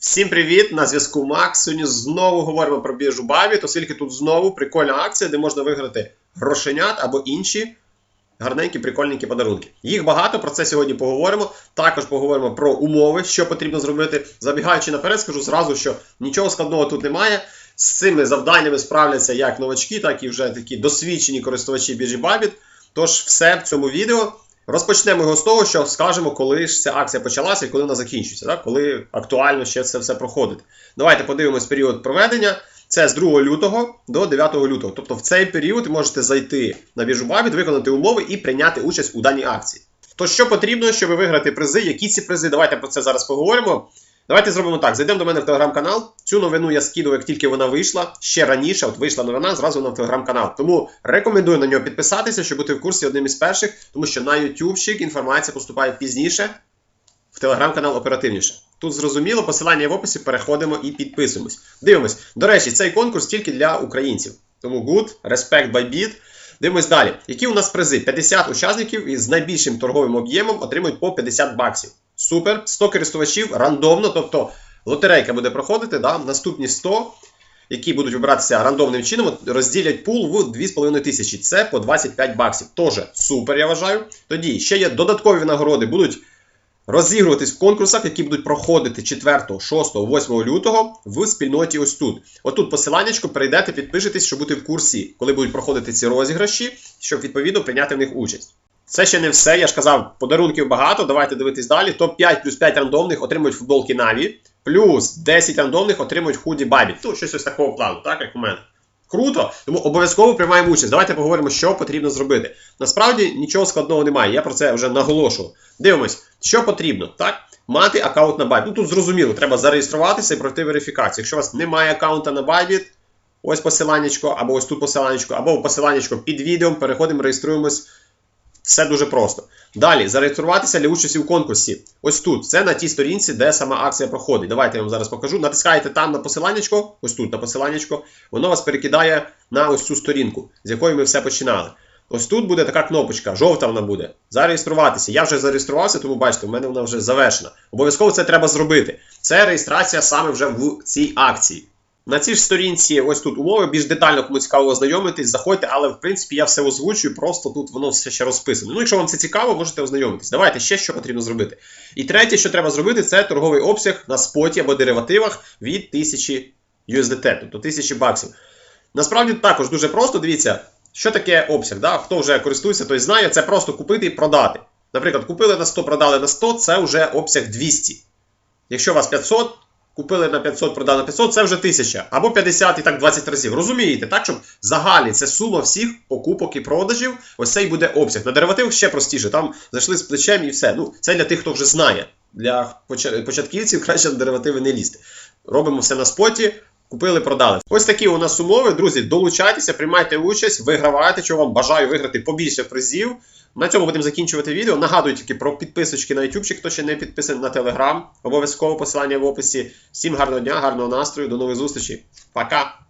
Всім привіт! На зв'язку Макс. Сьогодні знову говоримо про біржу Бабіт, оскільки тут знову прикольна акція, де можна виграти грошенят або інші гарненькі, прикольненькі подарунки. Їх багато, про це сьогодні поговоримо. Також поговоримо про умови, що потрібно зробити. Забігаючи наперед, скажу зразу, що нічого складного тут немає. З цими завданнями справляться як новачки, так і вже такі досвідчені користувачі біржі Бабіт. Тож все в цьому відео. Розпочнемо його з того, що скажемо, коли ж ця акція почалася і коли вона закінчується, так? коли актуально ще це все проходить. Давайте подивимось період проведення. Це з 2 лютого до 9 лютого. Тобто в цей період ви можете зайти на біржу Бабіт, виконати умови і прийняти участь у даній акції. То що потрібно, щоб виграти призи? Які ці призи? Давайте про це зараз поговоримо. Давайте зробимо так. Зайдемо до мене в телеграм-канал. Цю новину я скидував, як тільки вона вийшла. Ще раніше, от вийшла новина, зразу на телеграм-канал. Тому рекомендую на нього підписатися, щоб бути в курсі одним із перших, тому що на ютубчик інформація поступає пізніше, в телеграм-канал оперативніше. Тут зрозуміло, посилання в описі, переходимо і підписуємось. Дивимось. До речі, цей конкурс тільки для українців. Тому good, respect by bit. Дивимось далі. Які у нас призи? 50 учасників із найбільшим торговим об'ємом отримують по 50 баксів. Супер. 100 користувачів рандомно, тобто лотерейка буде проходити. Да? Наступні 100, які будуть вибиратися рандомним чином, розділять пул в 2,5 тисячі. Це по 25 баксів. Тоже супер, я вважаю. Тоді ще є додаткові нагороди, будуть розігруватись в конкурсах, які будуть проходити 4, 6, 8 лютого в спільноті ось тут. Отут посиланнячко, перейдете, підпишитесь, щоб бути в курсі, коли будуть проходити ці розіграші, щоб відповідно прийняти в них участь. Це ще не все. Я ж казав, подарунків багато. Давайте дивитись далі. Топ-5 плюс 5 рандомних отримують футболки Наві, плюс 10 рандомних отримують худі Бабі. Ну, щось ось такого плану, так, як у мене. Круто, тому обов'язково приймаємо участь. Давайте поговоримо, що потрібно зробити. Насправді нічого складного немає, я про це вже наголошував. Дивимось, що потрібно, так? Мати аккаунт на Bybit. Ну тут зрозуміло, треба зареєструватися і пройти верифікацію. Якщо у вас немає аккаунта на Bybit, ось посиланнячко, або ось тут посиланнячко, або посиланнячко під відео, переходимо, реєструємось. Все дуже просто. Далі, зареєструватися для участі у конкурсі. Ось тут. Це на тій сторінці, де сама акція проходить. Давайте я вам зараз покажу. Натискаєте там на посиланнячко, ось тут на посиланнячко, воно вас перекидає на ось цю сторінку, з якої ми все починали. Ось тут буде така кнопочка, жовта вона буде. Зареєструватися. Я вже зареєструвався, тому бачите, в мене вона вже завершена. Обов'язково це треба зробити. Це реєстрація саме вже в цій акції. На цій ж сторінці, ось тут умови, більш детально кому цікаво ознайомитись, заходьте, але в принципі я все озвучую, просто тут воно все ще розписано. Ну, якщо вам це цікаво, можете ознайомитись. Давайте ще що потрібно зробити. І третє, що треба зробити, це торговий обсяг на споті або деривативах від 1000 USDT, тобто 1000 баксів. Насправді також дуже просто, дивіться, що таке обсяг. Да? Хто вже користується, той знає, це просто купити і продати. Наприклад, купили на 100, продали на 100, це вже обсяг 200. Якщо у вас 500. Купили на 500, продали на 500, це вже 1000. Або 50 і так 20 разів. Розумієте, так? Щоб загалі це сума всіх покупок і продажів. Ось цей буде обсяг. На деривативах ще простіше. Там зайшли з плечем і все. Ну, Це для тих, хто вже знає. Для початківців краще на деривативи не лізти. Робимо все на споті. Купили, продали. Ось такі у нас умови. Друзі, долучайтеся, приймайте участь, вигравайте, що вам бажаю виграти побільше призів. На цьому будемо закінчувати відео. Нагадую тільки про підписочки на YouTube, хто ще не підписаний на Telegram. Обов'язково посилання в описі. Всім гарного дня, гарного настрою, до нових зустрічей. Пока!